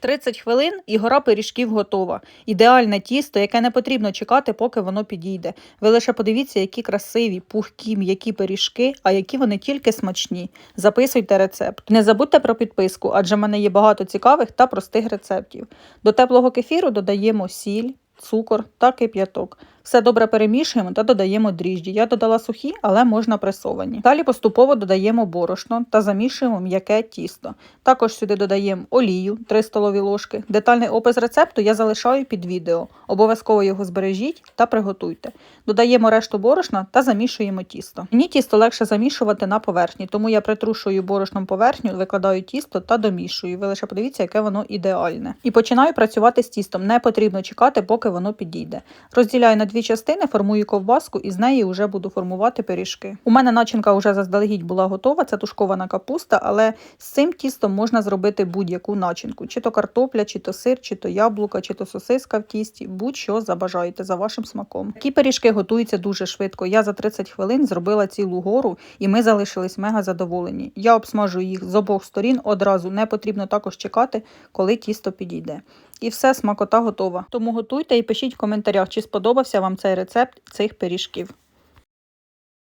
30 хвилин і гора пиріжків готова. Ідеальне тісто, яке не потрібно чекати, поки воно підійде. Ви лише подивіться, які красиві, пухкі, м'які пиріжки, а які вони тільки смачні. Записуйте рецепт. Не забудьте про підписку, адже в мене є багато цікавих та простих рецептів. До теплого кефіру додаємо сіль, цукор та кип'яток. Все добре перемішуємо та додаємо дріжджі. Я додала сухі, але можна пресовані. Далі поступово додаємо борошно та замішуємо м'яке тісто. Також сюди додаємо олію 3 столові ложки. Детальний опис рецепту я залишаю під відео. Обов'язково його збережіть та приготуйте. Додаємо решту борошна та замішуємо тісто. Мені тісто легше замішувати на поверхні, тому я притрушую борошном поверхню, викладаю тісто та домішую. Ви лише подивіться, яке воно ідеальне. І починаю працювати з тістом. Не потрібно чекати, поки воно підійде. Розділяю на дві частини, формую ковбаску і з неї вже буду формувати пиріжки. У мене начинка вже заздалегідь була готова, це тушкована капуста, але з цим тістом можна зробити будь-яку начинку: чи то картопля, чи то сир, чи то яблука, чи то сосиска в тісті, будь-що забажаєте за вашим смаком. Такі пиріжки готуються дуже швидко. Я за 30 хвилин зробила цілу гору, і ми залишились мега задоволені. Я обсмажую їх з обох сторін одразу. Не потрібно також чекати, коли тісто підійде. І все, смакота готова. Тому готуйте і пишіть в коментарях, чи сподобався вам цей рецепт цих пиріжків.